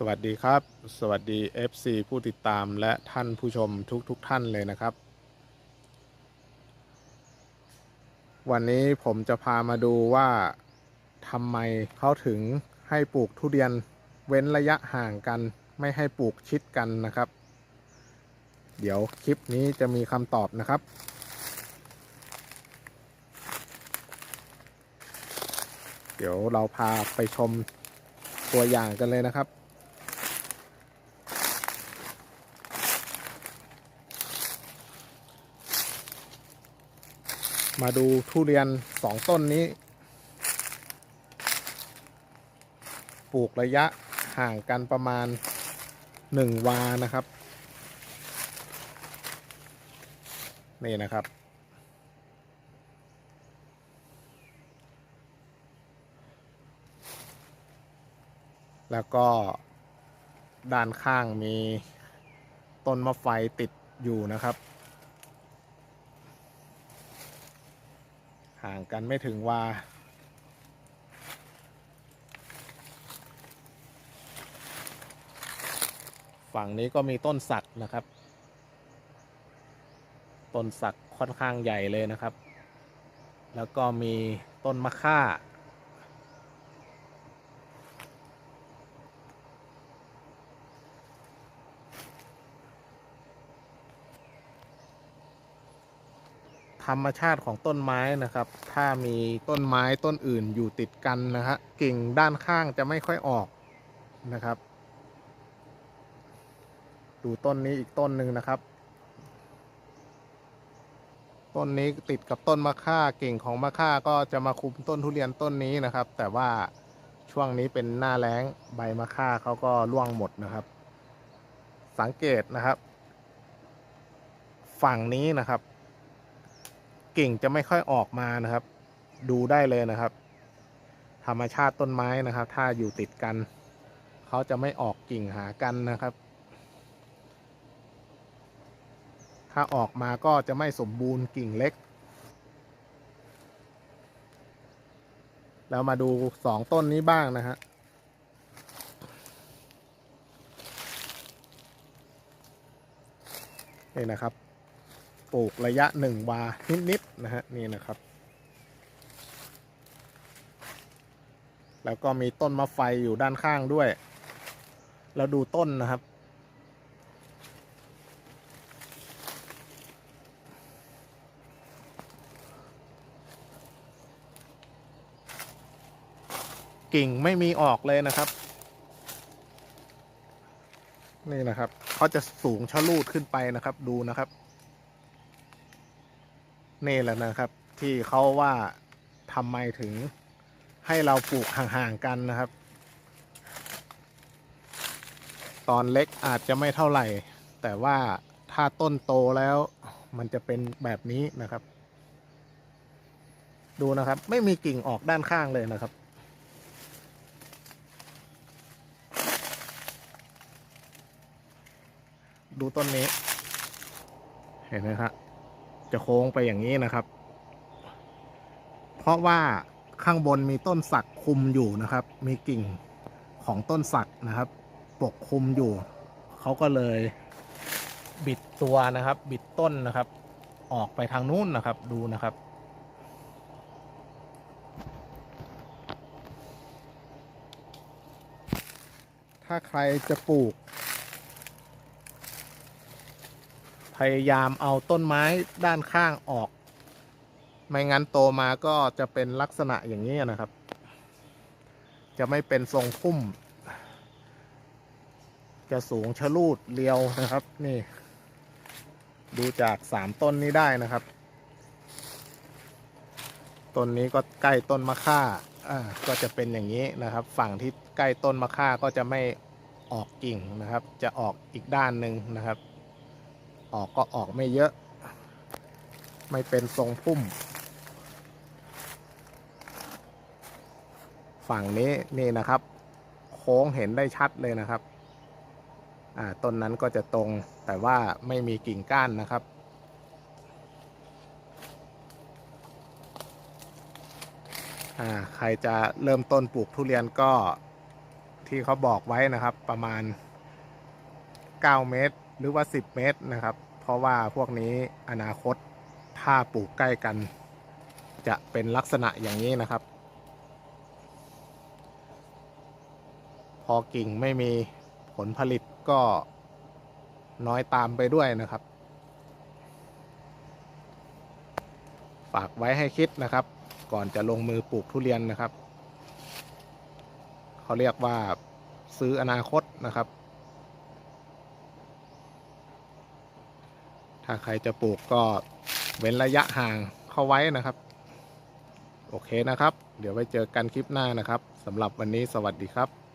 สวัสดีครับ สวัสดี FC ผู้ติดตามและท่านผู้ชมทุกๆทท่านเลยนะครับ วันนี้ผมจะพามาดูว่าทำไมเขาถึงให้ปลูกทุเรียนเว้นระยะห่างกัน ไม่ให้ปลูกชิดกันนะครับ เดี๋ยวคลิปนี้จะมีคำตอบนะครับเดี๋ยวเราพาไปชมตัวอย่างกันเลยนะครับ มาดูทุเรียนสองต้นนี้ ปลูกระยะห่างกันประมาณหนึ่งวานะครับ นี่นะครับ แล้วก็ด้านข้างมีต้นมะไฟติดอยู่นะครับ ห่างกันไม่ถึงวา ฝั่งนี้ก็มีต้นสักนะครับ ต้นสักค่อนข้างใหญ่เลยนะครับ แล้วก็มีต้นมะค่า ธรรมชาติของต้นไม้นะครับ ถ้ามีต้นไม้ต้นอื่นอยู่ติดกันนะฮะกิ่งด้านข้างจะไม่ค่อยออกนะครับ ดูต้นนี้อีกต้นหนึ่งนะครับ ต้นนี้ติดกับต้นมะค่ากิ่งของมะค่าก็จะมาคุมต้นทุเรียนต้นนี้นะครับ แต่ว่าช่วงนี้เป็นหน้าแล้งใบมะค่าเขาก็ร่วงหมดนะครับ สังเกตนะครับ ฝั่งนี้นะครับ กิ่งจะไม่ค่อยออกมานะครับ ดูได้เลยนะครับ ธรรมชาติต้นไม้นะครับ ถ้าอยู่ติดกัน เขาจะไม่ออกกิ่งหากันนะครับ ถ้าออกมาก็จะไม่สมบูรณ์กิ่งเล็ก แล้วมาดูสองต้นนี้บ้างนะฮะนี่นะครับ ปลูกระยะหนึ่งวา นิดๆนะฮะนี่นะครับ แล้วก็มีต้นมะไฟอยู่ด้านข้างด้วย แล้วดูต้นนะครับ กิ่งไม่มีออกเลยนะครับนี่นะครับเขาจะสูงชะลูดขึ้นไปนะครับดูนะครับ นี่แหละนะครับ ที่เขาว่าทำไมถึงให้เราปลูกห่างๆกันนะครับ ตอนเล็กอาจจะไม่เท่าไหร่ แต่ว่าถ้าต้นโตแล้วมันจะเป็นแบบนี้นะครับ ดูนะครับ ไม่มีกิ่งออกด้านข้างเลยนะครับ ดูต้นนี้ เห็นไหมครับ จะโค้งไปอย่างนี้นะครับ เพราะว่าข้างบนมีต้นสักคุมอยู่นะครับ มีกิ่งของต้นสักนะครับ ปกคุมอยู่ เขาก็เลยบิดตัวนะครับ บิดต้นนะครับ ออกไปทางนู้นนะครับ ดูนะครับ ถ้าใครจะปลูก พยายามเอาต้นไม้ด้านข้างออก ไม่งั้นโตมาก็จะเป็นลักษณะอย่างนี้นะครับ จะไม่เป็นทรงพุ่ม จะสูงชะลูดเรียวนะครับ นี่ ดูจากสามต้นนี้ได้นะครับ ต้นนี้ก็ใกล้ต้นมะค่าอ่าก็จะเป็นอย่างนี้นะครับ ฝั่งที่ใกล้ต้นมะค่าก็จะไม่ออกกิ่งนะครับ จะออกอีกด้านหนึ่งนะครับ ออกก็ออกไม่เยอะ ไม่เป็นทรงพุ่ม ฝั่งนี้นี่นะครับ โค้งเห็นได้ชัดเลยนะครับ อ่าต้นนั้นก็จะตรงแต่ว่าไม่มีกิ่งก้านนะครับอ่าใครจะเริ่มต้นปลูกทุเรียนก็ที่เขาบอกไว้นะครับประมาณ 9 เมตร หรือว่า 10 เมตรนะครับ เพราะว่าพวกนี้อนาคตถ้าปลูกใกล้กัน จะเป็นลักษณะอย่างนี้นะครับ พอกิ่งไม่มีผลผลิตก็น้อยตามไปด้วยนะครับ ฝากไว้ให้คิดนะครับ ก่อนจะลงมือปลูกทุเรียนนะครับ เขาเรียกว่าซื้ออนาคตนะครับ ถ้าใครจะปลูกก็เว้นระยะห่างเข้าไว้นะครับ โอเคนะครับ เดี๋ยวไว้เจอกันคลิปหน้านะครับสำหรับวันนี้สวัสดีครับ